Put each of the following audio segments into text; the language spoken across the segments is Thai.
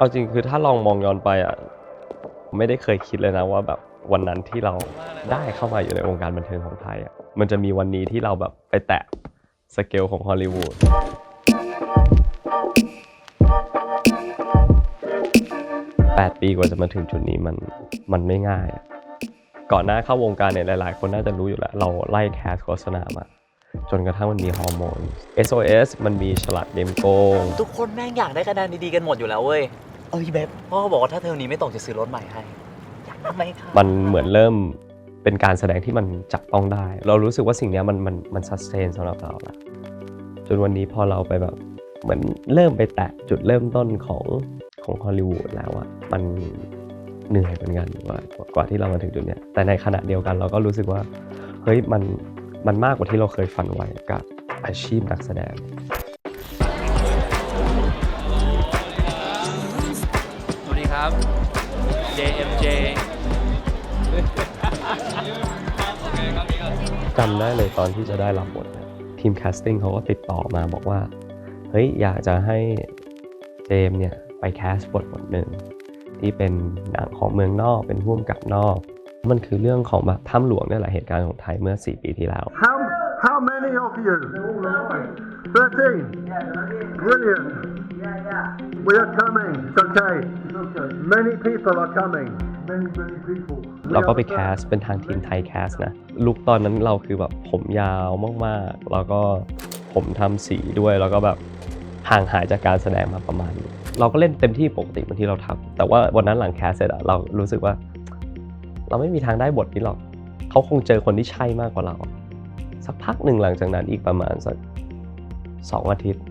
เอาจริงคือถ้าลองมองย้อนไปอะไม่ได้เคยคิดเลยนะว่าแบบวันนั้นที่เราได้เข้ามาอยู่ในวงการบันเทิงของไทยอะมันจะมีวันนี้ที่เราแบบไปแตะสเกลของฮอลลีวูดแปดปีกว่าจะมาถึงจุดนี้มันมันไม่ง่ายอะก่อนหน้าเข้าวงการเนี่ยหลาย ๆ คนน่าจะรู้อยู่แล้ว เราไล่แคสโฆษณามา จนกระทั่งมันมีฮอร์โมน SOS มันมีฉลาดเกมโกงทุกคนแม่งอยากได้คะแนนดีๆกันหมดอยู่แล้วเว้ย เอ้ยเบบพ่อก็บอกว่าถ้าเทอมนี้ไม่ตกจะซื้อรถใหม่ให้อยากได้ไหมครับมันเหมือนเริ่มเป็นการแสดงที่มันจับต้องได้ เรารู้สึกว่าสิ่งเนี้ยมันมันมันซัสเทนสำหรับเราละจนวันนี้พอเราไปแบบเหมือนเริ่มไปแตะจุดเริ่มต้นของของฮอลลีวูดแล้วอะมันเหนื่อยเหมือนกันกว่ากว่าที่เรามาถึงจุดเนี้ยแต่ในขณะเดียวกันเราก็รู้สึกว่าเฮ้ยมัน มันมากกว่าที่เราเคยฝันไว้กับอาชีพนักแสดง สวัสดีครับ JMJ จำได้เลยตอนที่จะได้รับบทเนี่ยทีมแคสติ้งเขาก็ติดต่อมาบอกว่า เฮ้ย อยากจะให้เจมส์เนี่ย ไปแคสบทบทหนึ่งที่เป็นหนังของเมืองนอกเป็นร่วมกับนอก มันคือเรื่องของแบบถ้ำหลวงเนี่ยแหละเหตุการณ์ของไทยเมื่อ 4 ปีที่แล้ว How how many of you? Thirteen. Brilliant. We are coming. It's okay. Many people are coming. Many many people. เราก็ไปแคสเป็นทางทีมไทยแคสนะลุคตอนนั้นเราคือแบบผมยาวมากๆ แล้วก็ผมทำสีด้วยแล้วก็แบบห่างหายจากการแสดงมาประมาณนึงเราก็เล่นเต็มที่ปกติเหมือนที่เราทำแต่ว่าวันนั้นหลังแคสเสร็จอะเรารู้สึกว่า เราไม่มีทางได้บทนี้หรอกเขาคงเจอคนที่ใช่มากกว่าเรา สักพักหนึ่งหลังจากนั้นอีกประมาณสักสองอาทิตย์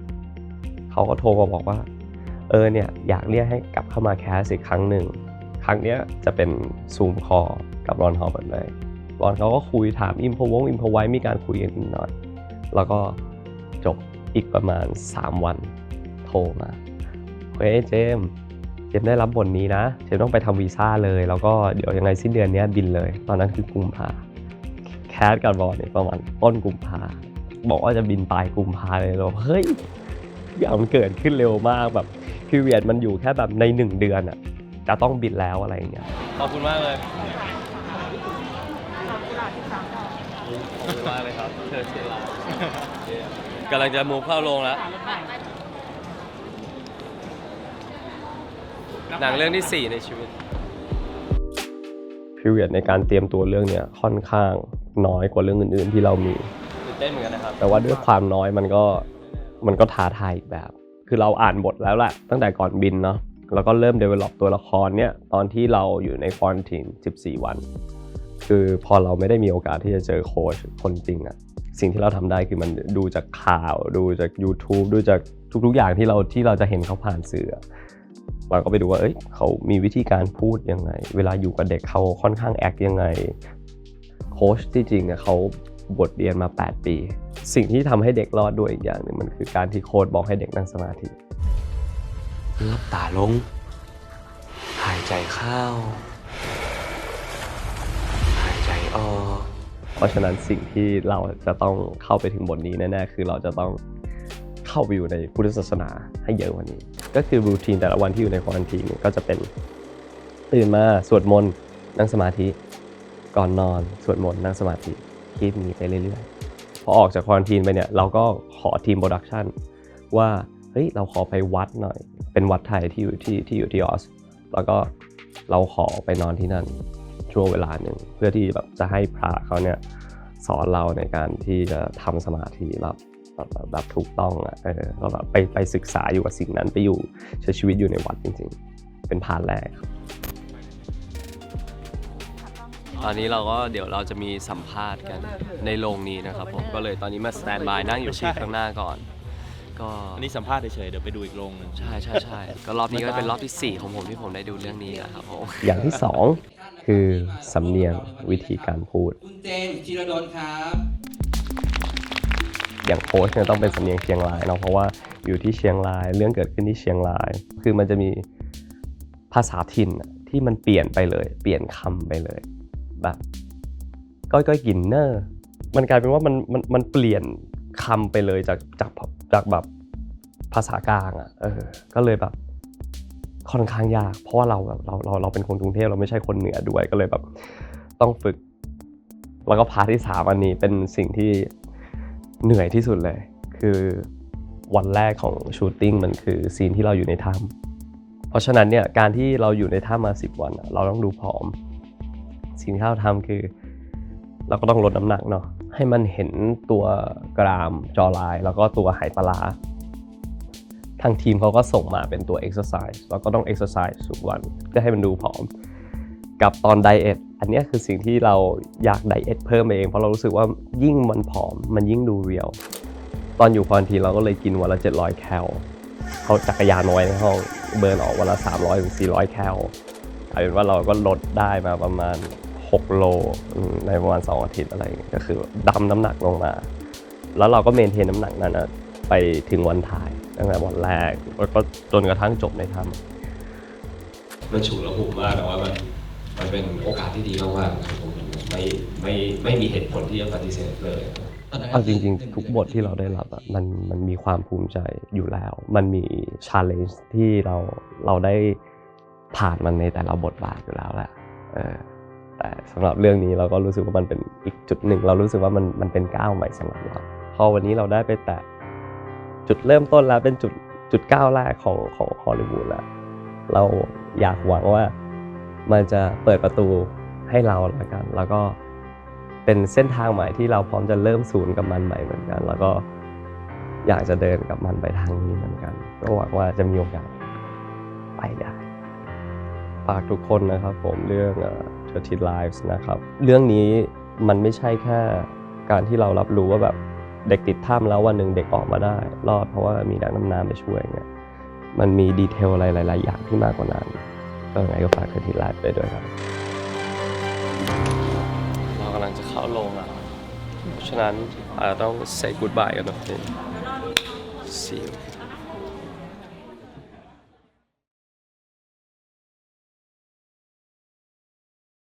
เขาก็โทรมาบอกว่า เออเนี่ยอยากเรียกให้กลับเข้ามาแคสอีกครั้งหนึ่ง ครั้งเนี้ยจะเป็นซูมคอกับรอนฮอลแบบเลยรอนเขาก็คุยถามอิมพวงอิมพไว้มีการคุยกันนิดหน่อย แล้วก็จบอีกประมาณ 3 วันโทรมาเฮ้ยเจมส์ เจมส์ได้รับบทนี้นะ เจมส์ต้องไปทำวีซ่าเลย แล้วก็เดี๋ยวยังไงสิ้นเดือนเนี้ยบินเลย ตอนนั้นคือกุมภาแคสกับบอลเนี่ยประมาณต้นกุมภาบอกว่าจะบินปลายกุมภาเลยเราเฮ้ยอย่างมันเกิดขึ้นเร็วมากแบบพีเรียดมันอยู่แค่แบบในหนึ่งเดือนอะจะต้องบินแล้วอะไรอย่างเงี้ยขอบคุณมากเลยขอบคุณมากเลยครับเธอเชียร์กำลังจะมูฟเข้าโรงแล้ว หนังเรื่องที่ 4 ในชีวิตพีเรียดในการเตรียมตัวเรื่องเนี้ยค่อนข้างน้อยกว่าเรื่องอื่น ๆ ที่เรามีตื่นเต้นเหมือนกันนะครับ แต่ว่าด้วยความน้อยมันก็มันก็ท้าทายอีกแบบ คือเราอ่านบทแล้วแหละตั้งแต่ก่อนบินเนาะแล้วก็เริ่ม develop ตัวละครเนี่ยตอนที่เราอยู่ในควอนติน14 วัน คือพอเราไม่ได้มีโอกาสที่จะเจอโค้ชคนจริงอะสิ่งที่เราทำได้คือมันดูจากข่าว ดูจาก YouTube ดูจากทุกๆอย่างที่เราที่เราจะเห็นเขาผ่านสื่ออะ เราก็ไปดูว่าเอ้ยเขามีวิธีการพูดยังไง เวลาอยู่กับเด็กเขาค่อนข้างแอคยังไงโค้ชที่จริงเนี่ยเขาบทเรียนมา 8 ปี สิ่งที่ทำให้เด็กรอดด้วยอีกอย่างหนึ่งมันคือการที่โค้ชบอกให้เด็กนั่งสมาธิลับตาลง หายใจเข้า หายใจออก เพราะฉะนั้นสิ่งที่เราจะต้องเข้าไปถึงบทนี้แน่ๆคือเราจะต้อง เข้าไปอยู่ในพุทธศาสนาให้เยอะกว่านี้ ก็คือรูทีนแต่ละวันที่อยู่ในควอนทีนก็จะเป็นตื่นมาสวดมนต์นั่งสมาธิ ก่อนนอนสวดมนต์นั่งสมาธิคิดนี้ไปเรื่อยๆ พอออกจากควอนทีนไปเนี่ยเราก็ขอทีมโปรดักชันว่าเฮ้ยเราขอไปวัดหน่อย เป็นวัดไทยที่อยู่ที่ที่อยู่ที่ออสแล้วก็เราขอไปนอนที่นั่นช่วงเวลาหนึ่งเพื่อที่แบบจะให้พระเขาเนี่ยสอนเราในการที่จะทำสมาธิแบบ แบบแบบแบบถูกต้องอะเออก็แบบไปไปศึกษาอยู่กับสิ่งนั้นไปอยู่ใช้ชีวิตอยู่ในวัดจริงๆ เป็นพาร์ทแรกครับตอนนี้เราก็เดี๋ยวเราจะมีสัมภาษณ์กันในโรงนี้นะครับผมก็เลยตอนนี้มาสแตนบายนั่งอยู่ที่ข้างหน้าก่อน ก็อันนี้สัมภาษณ์เฉยๆเดี๋ยวไปดูอีกโรงหนึงใช่ใช่ใช่ก็รอบนี้ก็เป็นรอบที่ 4 ของผมที่ผมได้ดูเรื่องนี้นะครับผมอย่างที่สองคือสำเนียงวิธีการพูด คุณเจมส์จิรดลครับ อย่างโค้ชเนี่ยต้องเป็นสำเนียงเชียงรายเนาะเพราะว่าอยู่ที่เชียงรายเรื่องเกิดขึ้นที่เชียงราย คือมันจะมีภาษาถิ่นที่มันเปลี่ยนไปเลย เปลี่ยนคำไปเลยแบบก้อยก้อยกินเนอร์มันกลายเป็นว่ามันมันมันเปลี่ยนคำไปเลยจากจากจากแบบภาษากลางอะ่ะเออก็เลยแบบค่อนข้างยาก เพราะว่าเราแบบเราเราเราเป็นคนกรุงเทพเราไม่ใช่คนเหนือด้วยก็เลยแบบ ต้องฝึก แล้วก็พาร์ทที่สามอันนี้เป็นสิ่งที่ เหนื่อยที่สุดเลย คือวันแรกของชูตติ้งมันคือซีนที่เราอยู่ในถ้ำเพราะฉะนั้นเนี่ยการที่เราอยู่ในถ้ำมา 10 วัน เราต้องดูผอม สิ่งที่เราทำคือ เราก็ต้องลดน้ำหนักเนาะให้มันเห็นตัวกรามจอลาย แล้วก็ตัวไหปลาร้าทางทีมเขาก็ส่งมาเป็นตัว exercise เราก็ต้อง exercise ทุกวันเพื่อให้มันดูผอม กับตอนไดเอท อันนี้คือสิ่งที่เราอยากไดเอทเพิ่มเอง เพราะเรารู้สึกว่ายิ่งมันผอมมันยิ่งดูเรียลตอนอยู่ควอนทีเราก็เลยกินวันละ 700 แคลเขาจักรยานน้อยในห้องเบิร์นออกวันละ 300ถึง400 แคลกลายเป็นว่าเราก็ลดได้มาประมาณ 6 โลในประมาณ 2 อาทิตย์อะไรก็คือดำน้ำหนักลงมา แล้วเราก็เมนเทนน้ำหนักนั้นนะไปถึงวันถ่ายตั้งแต่วันแรกแล้วก็จนกระทั่งจบในถ้ำมันฉุกละหุกมากแต่ว่ามัน มันเป็นโอกาสที่ดีมากๆครับผมไม่ไม่ไม่มีเหตุผลที่จะปฏิเสธเลยครับเอาจริงๆ ทุกบทที่เราได้รับอะมันมันมีความภูมิใจอยู่แล้ว มันมีชาเลนจ์ที่เราเราได้ผ่านมันในแต่ละบทบาทอยู่แล้วแหละเออแต่สำหรับเรื่องนี้เราก็รู้สึกว่ามันเป็นอีกจุดหนึ่ง เรารู้สึกว่ามันมันเป็นก้าวใหม่สำหรับเราพอวันนี้เราได้ไปแตะจุดเริ่มต้นแล้วเป็นจุดจุดก้าวแรกของของฮอลลีวูดแล้วเราอยากหวังว่า มันจะเปิดประตูให้เราแล้วกัน แล้วก็เป็นเส้นทางใหม่ที่เราพร้อมจะเริ่มศูนย์กับมันใหม่เหมือนกัน แล้วก็อยากจะเดินกับมันไปทางนี้เหมือนกัน ก็หวังว่าจะมีโอกาสไปได้ฝากทุกคนนะครับผมเรื่องเทอร์ทิไลฟ์นะครับ เรื่องนี้มันไม่ใช่แค่การที่เรารับรู้ว่าแบบเด็กติดถ้ำแล้ววันหนึ่งเด็กออกมาได้ รอดเพราะว่ามีนักดำน้ำไปช่วยเงี้ยมันมีดีเทลอะไรหลาย ๆ อย่างที่มากกว่านั้น ก็ยังไงก็ฝากเทอร์ทิไลฟ์ไปด้วยครับ เรากำลังจะเข้าโรงแล้วเพราะฉะนั้นอาจจะต้อง say goodbye กันหน่อย See you